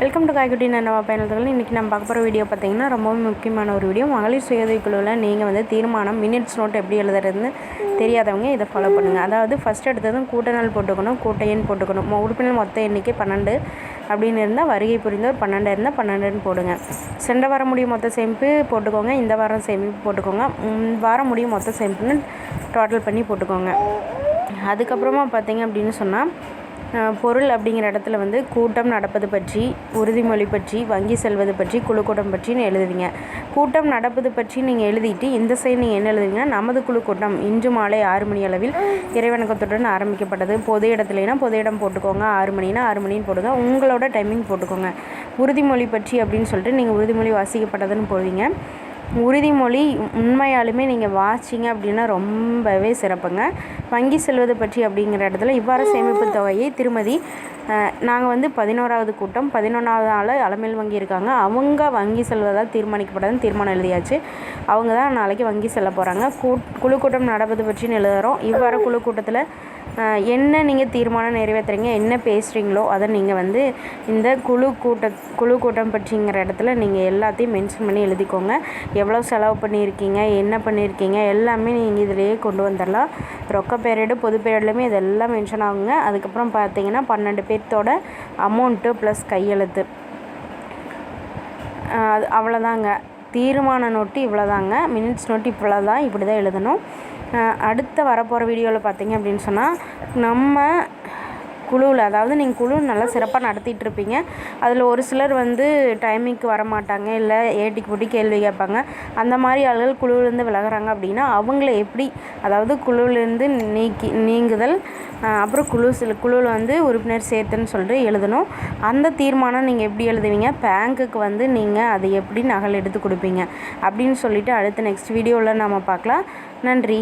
Welcome to காய்குட்டி நன்னவா பயணத்துகள் இன்றைக்கி நம்ம பார்க்க போகிற வீடியோ பார்த்தீங்கன்னா ரொம்பவும் முக்கியமான ஒரு வீடியோ மகளிர் சுயஉதவி நீங்கள் வந்து தீர்மானம் மினிட்ஸ் நோட் எப்படி எழுதுறதுன்னு தெரியாதவங்க இதை ஃபாலோ பண்ணுங்கள் அதாவது ஃபஸ்ட் எடுத்ததும் கூட்ட நாள் போட்டுக்கணும் கூட்டையன் போட்டுக்கணும். உறுப்பினர் மொத்த எண்ணிக்கை பன்னெண்டு அப்படின்னு இருந்தால் வருகை புரிந்தவர் பன்னெண்டு இருந்தால் பன்னெண்டுன்னு போடுங்க. சென்ற வாரம் முடியும் மொத்த சேமிப்பு போட்டுக்கோங்க இந்த வாரம் சேமிப்பு போட்டுக்கோங்க. வாரம் முடியும் மொத்த சேமிப்புன்னு டோட்டல் பண்ணி போட்டுக்கோங்க. அதுக்கப்புறமா பார்த்தீங்க அப்படின்னு சொன்னால் பொருள் அப்படிங்கிற இடத்துல வந்து கூட்டம் நடப்பது பற்றி உறுதிமொழி பற்றி வங்கி செல்வது பற்றி குழு கூட்டம் பற்றின்னு எழுதுவீங்க. கூட்டம் நடப்பது பற்றி நீங்கள் எழுதிட்டு இந்த சைடு நீங்கள் என்ன எழுதுவீங்கன்னா நமது குழு கூட்டம் இன்று மாலை ஆறு மணி அளவில் இறைவணக்கத்துடன் ஆரம்பிக்கப்பட்டது. பொது இடத்துலனா பொது இடம் போட்டுக்கோங்க. ஆறு மணினா ஆறு மணின்னு போடுங்க. உங்களோட டைமிங் போட்டுக்கோங்க. உறுதிமொழி பற்றி அப்படின்னு சொல்லிட்டு நீங்கள் உறுதிமொழி வாசிக்கப்பட்டதுன்னு போடுவீங்க. உறுதிமொழி உண்மையாலுமே நீங்கள் வாசிங்க அப்படின்னா ரொம்பவே சிறப்புங்க. வங்கி செல்வது பற்றி அப்படிங்கிற இடத்துல இவ்வாறு சேமிப்பு தொகையை திருமதி நாங்கள் வந்து பதினோராவது கூட்டம் பதினொன்றாவது நாள் அலமேல் வங்கி இருக்காங்க. அவங்க வங்கி செல்வதால் தீர்மானிக்கப்பட்டதுன்னு தீர்மானம் எழுதியாச்சு. அவங்க தான் நாளைக்கு வங்கி செல்ல போகிறாங்க கூ குழு கூட்டம் நடப்பது பற்றின்னு எழுதுகிறோம் இவ்வாறு குழு கூட்டத்தில் என்ன நீங்கள் தீர்மானம் நிறைவேற்றுறீங்க என்ன பேசுகிறீங்களோ அதை நீங்கள் வந்து இந்த குழு கூட்ட குழு கூட்டம் பற்றிங்கிற இடத்துல நீங்கள் எல்லாத்தையும் மென்ஷன் பண்ணி எழுதிக்கோங்க. எவ்வளோ செலவு பண்ணியிருக்கீங்க என்ன பண்ணியிருக்கீங்க எல்லாமே நீங்கள் இதிலேயே கொண்டு வந்துடலாம். ரொக்க பேரேடு பொது பேரேட்லையுமே இதெல்லாம் மென்ஷன் ஆகுங்க. அதுக்கப்புறம் பார்த்தீங்கன்னா பன்னெண்டு பேர்த்தோட அமௌண்ட்டு ப்ளஸ் கையெழுத்து. அது அவ்வளோதாங்க தீர்மான நோட்டு இவ்வளோதாங்க மினிட்ஸ் நோட்டு இவ்வளோ தான் இப்படி தான் எழுதணும் அடுத்த வரப்போகிற வீடியோவில் பார்த்தீங்க அப்படின்னு சொன்னால் நம்ம குழுவில் அதாவது நீங்கள் குழு நல்லா சிறப்பாக நடத்திட்டு இருப்பீங்க. அதில் ஒரு சிலர் வந்து டைமிங்க்கு வர மாட்டாங்க இல்லை ஏட்டிக்கு போட்டி கேள்வி கேட்பாங்க. அந்த மாதிரி ஆளுகள் குழுவிலேருந்து விலகுறாங்க அப்படின்னா அவங்கள எப்படி அதாவது குழுவிலேருந்து நீக்கி நீங்குதல் அப்புறம் குழு சில குழுவில் வந்து உறுப்பினர் சேர்த்துன்னு சொல்லிட்டு எழுதணும். அந்த தீர்மானம் நீங்கள் எப்படி எழுதுவீங்க? பேங்க்குக்கு வந்து நீங்கள் அதை எப்படி நகல் எடுத்து கொடுப்பீங்க? அப்படின்னு சொல்லிட்டு அடுத்த நெக்ஸ்ட் வீடியோவில் நம்ம பார்க்கலாம். நன்றி.